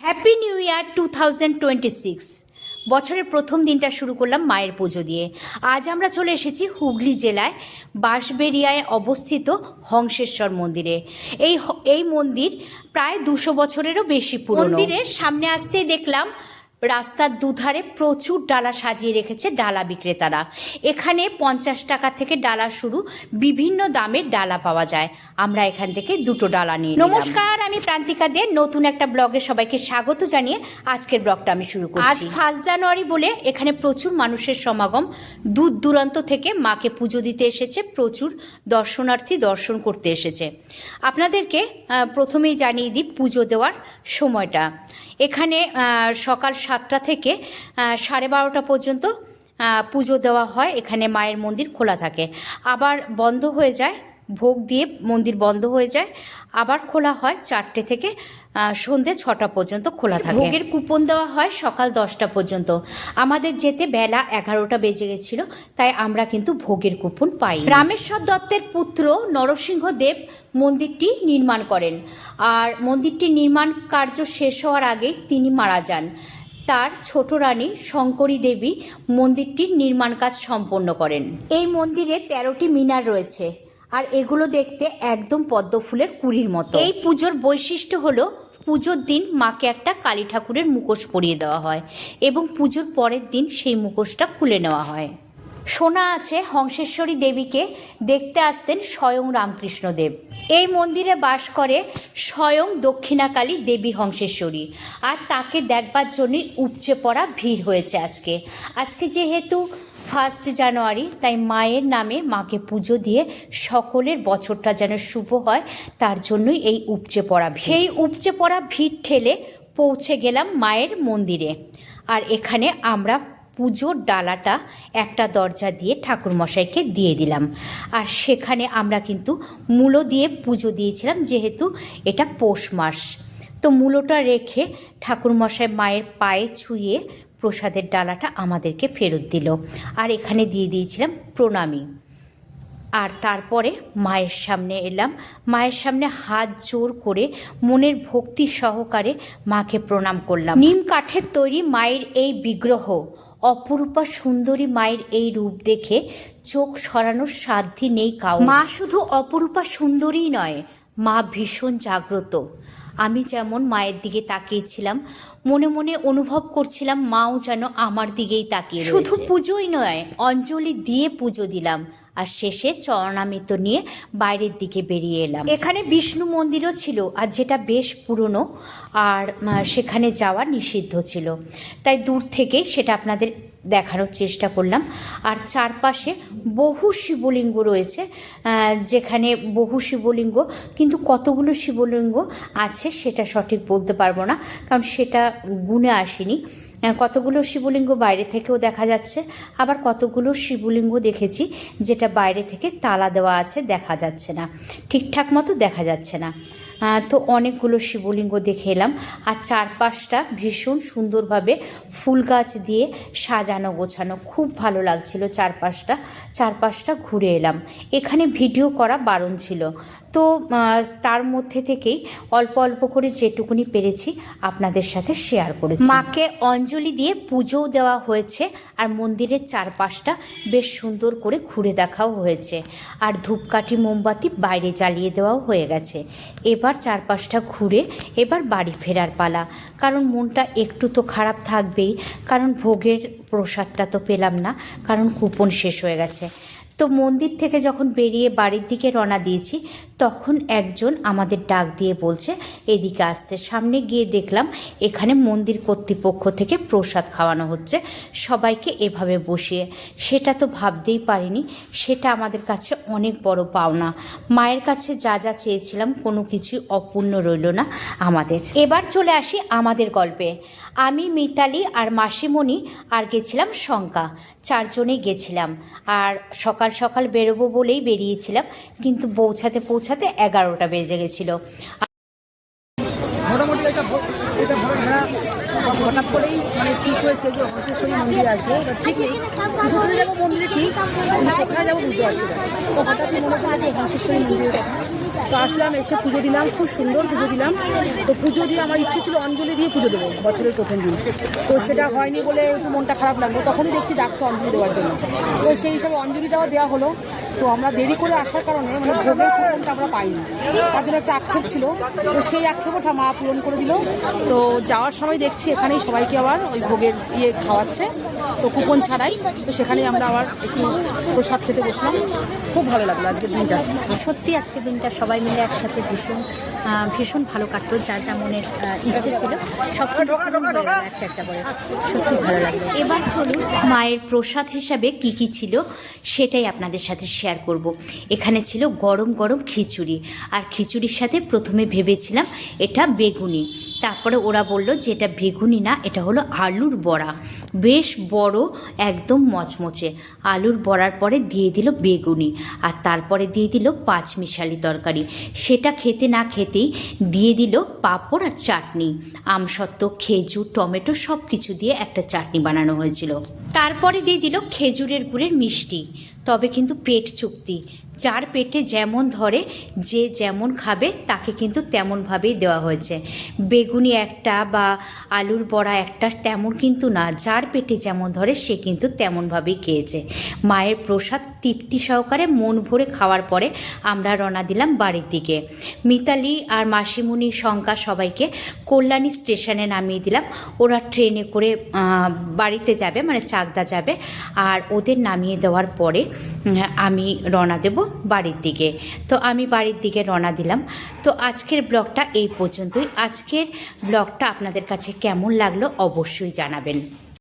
Happy new year two thousand twenty six বছরের প্রথম দিনটা শুরু করলাম মায়ের পুজো দিয়ে। আজ আমরা চলে এসেছি হুগলি জেলায় বাঁশবেরিয়ায় অবস্থিত হংসেশ্বর মন্দিরে। এই এই মন্দির প্রায় দুশো বছরেরও বেশি পুরনো। মন্দিরের সামনে আসতেই দেখলাম রাস্তার দুধারে প্রচুর ডালা সাজিয়ে রেখেছে ডালা বিক্রেতারা। এখানে পঞ্চাশ টাকা থেকে ডালা শুরু বিভিন্ন দামের ডালা পাওয়া যায়। আমরা এখান থেকে দুটো ডালা নিই নমস্কার আমি প্রান্তিকা দে। নতুন একটা ব্লগে সবাইকে স্বাগত জানিয়ে আজকের ব্লগটা আমি শুরু করছি। আজ ফার্স্ট জানুয়ারি বলে এখানে প্রচুর মানুষের সমাগম। দূর দূরান্ত থেকে মাকে পুজো দিতে এসেছে প্রচুর দর্শনার্থী দর্শন করতে এসেছে। আপনাদেরকে প্রথমেই জানিয়ে দিই পুজো দেওয়ার সময়টা। এখানে সকাল সাতটা থেকে সাড়ে বারোটা পর্যন্ত পুজো দেওয়া হয়। এখানে মায়ের মন্দির খোলা থাকে। আবার বন্ধ হয়ে যায়, ভোগ দিয়ে মন্দির বন্ধ হয়ে যায়। আবার খোলা হয় চারটে থেকে সন্ধে ছটা পর্যন্ত খোলা থাকে। ভোগের কুপন দেওয়া হয় সকাল দশটা পর্যন্ত। আমাদের যেতে বেলা এগারোটা বেজে গেছিল, তাই আমরা কিন্তু ভোগের কুপন পাই রামেশ্বর দত্তের পুত্র নরসিংহদেব মন্দিরটি নির্মাণ করেন। আর মন্দিরটি নির্মাণ কার্য শেষ হওয়ার আগেই তিনি মারা যান। তার ছোট রানী শঙ্করী দেবী মন্দিরটির নির্মাণ কাজ সম্পন্ন করেন। এই মন্দিরে তেরোটি মিনার রয়েছে, আর এগুলো দেখতে একদম পদ্ম ফুলের কুড়ির মতো। এই পুজোর বৈশিষ্ট্য হলো পুজোর দিন মাকে একটা কালী ঠাকুরের মুখোশ পরিয়ে দেওয়া হয় এবং পুজোর পরের দিন সেই মুখোশটা খুলে নেওয়া হয়। শোনা আছে হংসেশ্বরী দেবীকে দেখতে আসতেন স্বয়ং রামকৃষ্ণদেব। এই মন্দিরে বাস করে স্বয়ং দক্ষিণাকালী দেবী হংসেশ্বরী। আর তাকে দেখবার জন্যই উপচে পড়া ভিড় হয়েছে আজকে। আজকে যেহেতু ফার্স্ট জানুয়ারি তাই মায়ের নামে মাকে পুজো দিয়ে সকলের বছরটা যেন শুভ হয়, তার জন্যই এই উপচে পড়া সেই উপচে পড়া ভিড় ঠেলে পৌঁছে গেলাম মায়ের মন্দিরে। আর এখানে আমরা পুজোর ডালাটা একটা দরজা দিয়ে ঠাকুরমশাইকে দিয়ে দিলাম। আর সেখানে আমরা কিন্তু মূলো দিয়ে পুজো দিয়েছিলাম, যেহেতু এটা পৌষ মাস। তো মূলোটা রেখে ঠাকুরমশাই মায়ের পায়ে ছুঁয়ে প্রসাদের ডালাটা আমাদেরকে ফেরত দিল। আর এখানে দিয়ে দিয়েছিলাম প্রণামী। আর তারপরে মায়ের সামনে এলাম। মায়ের সামনে হাত জোর করে মনের ভক্তি সহকারে মাকে প্রণাম করলাম। নিম কাঠের তৈরি মায়ের এই বিগ্রহ অপরূপা সুন্দরী মায়ের এই রূপ দেখে চোখ সরানোর সাধ্যি নেই কাউ মা শুধু অপরূপা সুন্দরী নয় মা ভীষণ জাগ্রত। আমি যেমন মায়ের দিকে তাকিয়েছিলাম মনে মনে অনুভব করছিলাম মাও যেন আমার দিকেই তাকিয়ে শুধু পুজোই নয় অঞ্জলি দিয়ে পুজো দিলাম। আর শেষে চরণামৃত নিয়ে বাইরের দিকে বেরিয়ে এলাম। এখানে বিষ্ণু মন্দিরও ছিল আর যেটা বেশ পুরনো আর সেখানে যাওয়া নিষিদ্ধ ছিল। তাই দূর থেকেই সেটা আপনাদের দেখানোর চেষ্টা করলাম। আর চারপাশে বহু শিবলিঙ্গ রয়েছে যেখানে বহু শিবলিঙ্গ, কিন্তু কতগুলো শিবলিঙ্গ আছে সেটা সঠিক বলতে পারব না, কারণ সেটা গুণে আসেনি। কতগুলো শিবলিঙ্গ বাইরে থেকেও দেখা যাচ্ছে, আবার কতগুলো শিবলিঙ্গ দেখেছি যেটা বাইরে থেকে তালা দেওয়া আছে, দেখা যাচ্ছে না। ঠিকঠাক মতো দেখা যাচ্ছে না। তো অনেকগুলো শিবলিঙ্গ দেখে এলাম। আর চারপাশটা ভীষণ সুন্দরভাবে ফুল গাছ দিয়ে সাজানো গোছানো। খুব ভালো লাগছিল চারপাশটা। চারপাশটা ঘুরে এলাম। এখানে ভিডিও করা বারণ ছিল। তো তার মধ্যে থেকেই অল্প অল্প করে যেটুকুনি পেরেছি আপনাদের সাথে শেয়ার করেছি। মাকে অঞ্জলি দিয়ে পুজোও দেওয়া হয়েছে আর মন্দিরের চারপাশটা বেশ সুন্দর করে ঘুরে দেখাও হয়েছে। আর ধূপকাঠি, মোমবাতি বাইরে জ্বালিয়ে দেওয়াও হয়ে গেছে। এবার চারপাশটা ঘুরে এবার বাড়ি ফেরার পালা। কারণ মনটা একটু তো খারাপ থাকবেই, কারণ ভোগের প্রসাদটা তো পেলাম না, কারণ কুপন শেষ হয়ে গেছে। তো মন্দির থেকে যখন বেরিয়ে বাড়ির দিকে রওনা দিয়েছি তখন একজন আমাদের ডাক দিয়ে বলছে, এদিকে আসতে। সামনে গিয়ে দেখলাম এখানে মন্দির কর্তৃপক্ষ থেকে প্রসাদ খাওয়ানো হচ্ছে। সবাইকে এভাবে বসিয়ে, সেটা তো ভাবতেই পারিনি, সেটা আমাদের কাছে অনেক বড় পাওনা। মায়ের কাছে যা যা চেয়েছিলাম, কোনো কিছুই অপূর্ণ রইল না আমাদের। এবার চলে আসি আমাদের গল্পে। আমি, মিতালি আর মাসিমণি আর গেছিলাম শঙ্কা। চারজনে গেছিলাম। আর সকাল সকাল বেরোবো বলেই বেরিয়েছিলাম, কিন্তু পৌঁছাতে পৌঁছাতে এগারোটা বেজে গেছিল। হ্যাঁ করেই মানে ঠিক হয়েছে যে আসবে। এটা ঠিক নেই পুজো দিতে যাব মন্দিরে ঠিক মনে তো আসলাম, এসে পুজো দিলাম, খুব সুন্দর পুজো দিলাম। তো পুজো দিয়ে আমার ইচ্ছে ছিল অঞ্জলি দিয়ে পুজো দেবো, বছরের প্রথম দিন। তো সেটা হয়নি বলে একটু মনটা খারাপ লাগল। তখনই দেখছি ডাকছে অঞ্জলি দেওয়ার জন্য। তো সেই হিসাবে অঞ্জলিটাও দেওয়া হলো। তো আমরা দেরি করে আসার কারণে মানে ভোগের কুপনটা আমরা পাইনি। জন্য একটা আক্ষেপ ছিল। তো সেই আক্ষেপটা মা পূরণ করে দিল। তো যাওয়ার সময় দেখছি এখানেই সবাইকে আবার ওই ভোগের ইয়ে খাওয়াচ্ছে। তো কুপন ছাড়াই তো সেখানেই আমরা আবার একটু প্রসাদ খেতে বসলাম। খুব ভালো লাগল আজকের দিনটা। সত্যি আজকের দিনটা সবাই মিলে একসাথে ভীষণ ভীষণ ভালো কাটতো যা যা মনের ইচ্ছে ছিল। সব একটা একটা করে। সত্যি ভালো লাগল। এবার চলুন মায়ের প্রসাদ হিসাবে কি কি ছিল সেটাই আপনাদের সাথে শেয়ার করব। এখানে ছিল গরম গরম খিচুড়ি। আর খিচুড়ির সাথে প্রথমে ভেবেছিলাম এটা বেগুনি। তারপরে ওরা বলল যে এটা বেগুনি না, এটা হলো আলুর বড়া। বেশ বড়, একদম মচমচে। আলুর বড়ার পরে দিয়ে দিল বেগুনি আর তারপরে দিয়ে দিল পাঁচমিশালি তরকারি। সেটা খেতে না খেতেই দিয়ে দিল পাঁপড় আর চাটনি। আমসত্ত্ব, খেজুর, টমেটো সব কিছু দিয়ে একটা চাটনি বানানো হয়েছিল। তারপরে দিয়ে দিল খেজুরের গুড়ের মিষ্টি। তবে কিন্তু পেট চুক্তি। যার পেটে যেমন ধরে, যে যেমন খাবে, তাকে কিন্তু তেমনভাবেই দেওয়া হয়েছে। বেগুনি একটা বা আলুর বড়া একটা তেমন কিন্তু না, যার পেটে যেমন ধরে, সে কিন্তু তেমনভাবেই খেয়েছে। মায়ের প্রসাদ তৃপ্তি সহকারে মন ভরে খাওয়ার পরে আমরা রওনা দিলাম বাড়ির দিকে। মিতালি আর মাসিমণি শঙ্কা সবাইকে কল্যাণী স্টেশনে নামিয়ে দিলাম। ওরা ট্রেনে করে বাড়িতে যাবে মানে চাকদা যাবে। আর ওদের নামিয়ে দেওয়ার পরে আমি রওনা দেব। বাড়ির দিকে। তো আমি বাড়ির দিকে রওনা দিলাম। তো আজকের ব্লগটা এই পর্যন্তই। আজকের ব্লগটা আপনাদের কাছে কেমন লাগল অবশ্যই জানাবেন।